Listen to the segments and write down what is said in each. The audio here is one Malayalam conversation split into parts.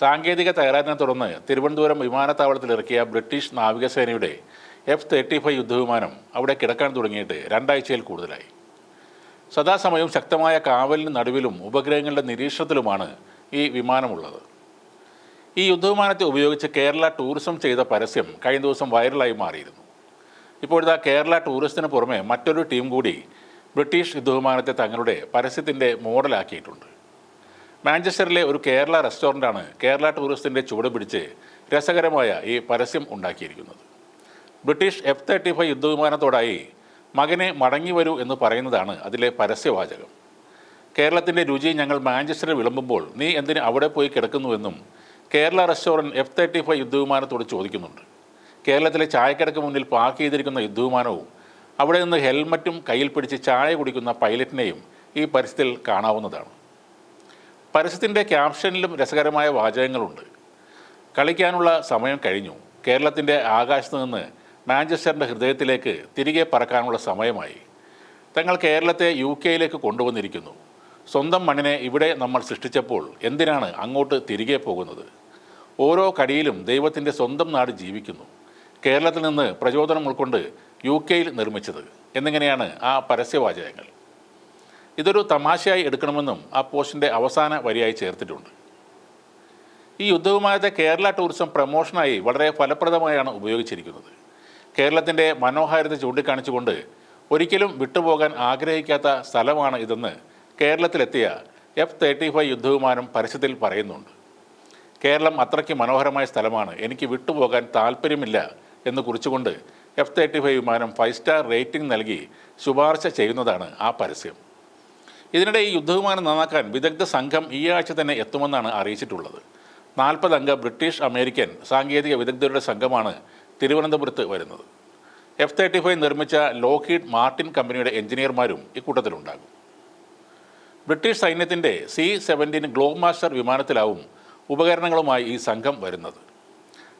സാങ്കേതിക തകരാറിനെ തുടർന്ന് തിരുവനന്തപുരം വിമാനത്താവളത്തിൽ ഇറക്കിയ ബ്രിട്ടീഷ് നാവികസേനയുടെ എഫ് തേർട്ടി ഫൈവ് യുദ്ധവിമാനം അവിടെ കിടക്കാൻ തുടങ്ങിയിട്ട് രണ്ടാഴ്ചയിൽ കൂടുതലായി. സദാസമയവും ശക്തമായ കാവലിന് നടുവിലും ഉപഗ്രഹങ്ങളുടെ നിരീക്ഷണത്തിലുമാണ് ഈ വിമാനമുള്ളത്. ഈ യുദ്ധവിമാനത്തെ ഉപയോഗിച്ച് കേരള ടൂറിസം ചെയ്ത പരസ്യം കഴിഞ്ഞ ദിവസം വൈറലായി മാറിയിരുന്നു. ഇപ്പോഴത്തെ കേരള ടൂറിസത്തിന് പുറമെ മറ്റൊരു ടീം കൂടി ബ്രിട്ടീഷ് യുദ്ധവിമാനത്തെ തങ്ങളുടെ പരസ്യത്തിന്റെ മോഡലാക്കിയിട്ടുണ്ട്. മാഞ്ചസ്റ്ററിലെ ഒരു കേരള റെസ്റ്റോറന്റാണ് കേരള ടൂറിസത്തിന്റെ ചുവട് പിടിച്ച് രസകരമായ ഈ പരസ്യം ഉണ്ടാക്കിയിരിക്കുന്നത്. ബ്രിട്ടീഷ് എഫ് തേർട്ടി ഫൈവ് യുദ്ധവിമാനത്തോടായി മകനെ മടങ്ങി വരൂ എന്ന് പറയുന്നതാണ് അതിലെ പരസ്യവാചകം. കേരളത്തിന്റെ രുചി ഞങ്ങൾ മാഞ്ചസ്റ്ററിൽ വിളമ്പുമ്പോൾ നീ എന്തിന് അവിടെ പോയി കിടക്കുന്നുവെന്നും Kerala restaurant F thirty five യുദ്ധവിമാനത്തോട് ചോദിക്കുന്നുണ്ട്. കേരളത്തിലെ ചായക്കടക്ക് മുന്നിൽ പാർക്ക് ചെയ്തിരിക്കുന്ന യുദ്ധവിമാനവും അവിടെ നിന്ന് ഹെൽമറ്റും കയ്യിൽ പിടിച്ച് ചായ കുടിക്കുന്ന പൈലറ്റിനെയും ഈ പരസ്യത്തിൽ കാണാവുന്നതാണ്. പരസ്യത്തിന്റെ ക്യാപ്ഷനിലും രസകരമായ വാചകങ്ങളുണ്ട്. കളിക്കാനുള്ള സമയം കഴിഞ്ഞു. കേരളത്തിന്റെ ആകാശത്ത് നിന്ന് മാഞ്ചസ്റ്ററിന്റെ ഹൃദയത്തിലേക്ക് തിരികെ പറക്കാനുള്ള സമയമായി. തങ്ങൾ കേരളത്തെ യു കെയിലേക്ക് കൊണ്ടുവന്നിരിക്കുന്നു. സ്വന്തം മണ്ണിനെ ഇവിടെ നമ്മൾ സൃഷ്ടിച്ചപ്പോൾ എന്തിനാണ് അങ്ങോട്ട് തിരികെ പോകുന്നത്? ഓരോ കടിയിലും ദൈവത്തിന്റെ സ്വന്തം നാട് ജീവിക്കുന്നു. കേരളത്തിൽ നിന്ന് പ്രചോദനം ഉൾക്കൊണ്ട് യു കെയിൽ നിർമ്മിച്ചത്. എന്നിങ്ങനെയാണ് ആ പരസ്യവാചകങ്ങൾ. ഇതൊരു തമാശയായി എടുക്കണമെന്നും ആ പോസ്റ്റിന്റെ അവസാന വരിയായി ചേർത്തിട്ടുണ്ട്. ഈ യുദ്ധവിമാനത്തെ കേരള ടൂറിസം പ്രമോഷനായി വളരെ ഫലപ്രദമായാണ് ഉപയോഗിച്ചിരിക്കുന്നത്. കേരളത്തിന്റെ മനോഹാരിത ചൂണ്ടിക്കാണിച്ചുകൊണ്ട് ഒരിക്കലും വിട്ടുപോകാൻ ആഗ്രഹിക്കാത്ത സ്ഥലമാണ് ഇതെന്ന് കേരളത്തിലെത്തിയ എഫ് തേർട്ടി ഫൈവ് യുദ്ധവിമാനം പരസ്യത്തിൽ പറയുന്നുണ്ട്. കേരളം അത്രയ്ക്ക് മനോഹരമായ സ്ഥലമാണ് എനിക്ക് വിട്ടുപോകാൻ താല്പര്യമില്ല എന്ന് കുറിച്ചുകൊണ്ട് എഫ് തേർട്ടി ഫൈവ് വിമാനം ഫൈവ് സ്റ്റാർ റേറ്റിംഗ് നൽകി ശുപാർശ ചെയ്യുന്നതാണ് ആ പരസ്യം. ഇതിനിടെ ഈ യുദ്ധവിമാനം നന്നാക്കാൻ വിദഗ്ധ സംഘം ഈ ആഴ്ച തന്നെ എത്തുമെന്നാണ് അറിയിച്ചിട്ടുള്ളത്. നാൽപ്പതംഗ ബ്രിട്ടീഷ് അമേരിക്കൻ സാങ്കേതിക വിദഗ്ധരുടെ സംഘമാണ് തിരുവനന്തപുരത്ത് വരുന്നത്. എഫ് തേർട്ടി ഫൈവ് നിർമ്മിച്ച ലോക്കീഡ് മാർട്ടിൻ കമ്പനിയുടെ എഞ്ചിനീയർമാരും ഇക്കൂട്ടത്തിലുണ്ടാകും. ബ്രിട്ടീഷ് സൈന്യത്തിന്റെ സി സെവന്റീൻ ഗ്ലോബ് മാസ്റ്റർ വിമാനത്തിലാവും ഉപകരണങ്ങളുമായി ഈ സംഘം വരുന്നത്.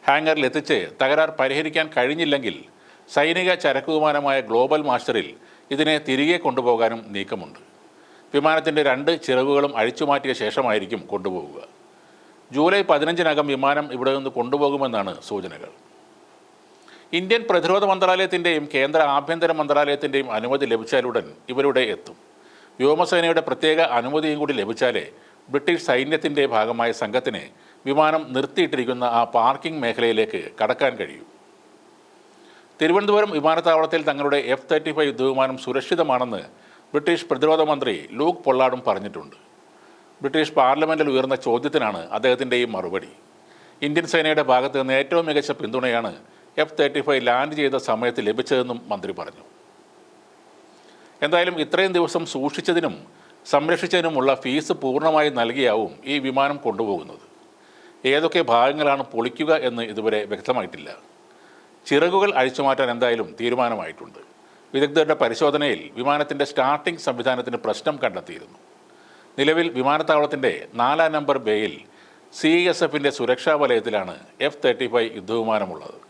ഹാങ്ങറിൽ എത്തിച്ച് തകരാർ പരിഹരിക്കാൻ കഴിഞ്ഞില്ലെങ്കിൽ സൈനിക ചരക്ക് വിമാനമായ ഗ്ലോബൽ മാസ്റ്ററിൽ ഇതിനെ തിരികെ കൊണ്ടുപോകാനും നീക്കമുണ്ട്. വിമാനത്തിന്റെ രണ്ട് ചിറകുകളും അഴിച്ചുമാറ്റിയ ശേഷമായിരിക്കും കൊണ്ടുപോകുക ജൂലൈ പതിനഞ്ചിനകം വിമാനം ഇവിടെ നിന്ന് കൊണ്ടുപോകുമെന്നാണ് സൂചനകൾ. ഇന്ത്യൻ പ്രതിരോധ മന്ത്രാലയത്തിന്റെയും കേന്ദ്ര ആഭ്യന്തര മന്ത്രാലയത്തിന്റെയും അനുമതി ലഭിച്ചാലുടൻ ഇവരുടെ എത്തും. വ്യോമസേനയുടെ പ്രത്യേക അനുമതിയും കൂടി ലഭിച്ചാലേ ബ്രിട്ടീഷ് സൈന്യത്തിന്റെ ഭാഗമായ സംഘത്തിന് വിമാനം നിർത്തിയിട്ടിരിക്കുന്ന ആ പാർക്കിംഗ് മേഖലയിലേക്ക് കടക്കാൻ കഴിയും. തിരുവനന്തപുരം വിമാനത്താവളത്തിൽ തങ്ങളുടെ എഫ് തേർട്ടി ഫൈവ് യുദ്ധവിമാനം സുരക്ഷിതമാണെന്ന് ബ്രിട്ടീഷ് പ്രതിരോധ മന്ത്രി ലൂക്ക് പൊള്ളാടും പറഞ്ഞിട്ടുണ്ട്. ബ്രിട്ടീഷ് പാർലമെന്റിൽ ഉയർന്ന ചോദ്യത്തിനാണ് അദ്ദേഹത്തിന്റെ ഈ മറുപടി. ഇന്ത്യൻ സേനയുടെ ഭാഗത്ത് നിന്ന് ഏറ്റവും മികച്ച പിന്തുണയാണ് എഫ് തേർട്ടി ഫൈവ് ലാൻഡ് ചെയ്ത സമയത്ത് ലഭിച്ചതെന്നും മന്ത്രി പറഞ്ഞു. എന്തായാലും ഇത്രയും ദിവസം സൂക്ഷിച്ചതിനും സംരക്ഷിച്ചതിനുമുള്ള ഫീസ് പൂർണമായി നൽകിയാവും ഈ വിമാനം കൊണ്ടുപോകുന്നത്. ഏതൊക്കെ ഭാഗങ്ങളാണ് പൊളിക്കുക എന്ന് ഇതുവരെ വ്യക്തമായിട്ടില്ല. ചിറകുകൾ അഴിച്ചു മാറ്റാൻ എന്തായാലും തീരുമാനമായിട്ടുണ്ട്. വിദഗ്ധരുടെ പരിശോധനയിൽ വിമാനത്തിന്റെ സ്റ്റാർട്ടിംഗ് സംവിധാനത്തിന് പ്രശ്നം കണ്ടെത്തിയിരുന്നു. നിലവിൽ വിമാനത്താവളത്തിന്റെ നാലാം നമ്പർ ബേയിൽ സി എസ് എഫിന്റെ സുരക്ഷാ വലയത്തിലാണ് എഫ് തേർട്ടി ഫൈവ് യുദ്ധവിമാനമുള്ളത്.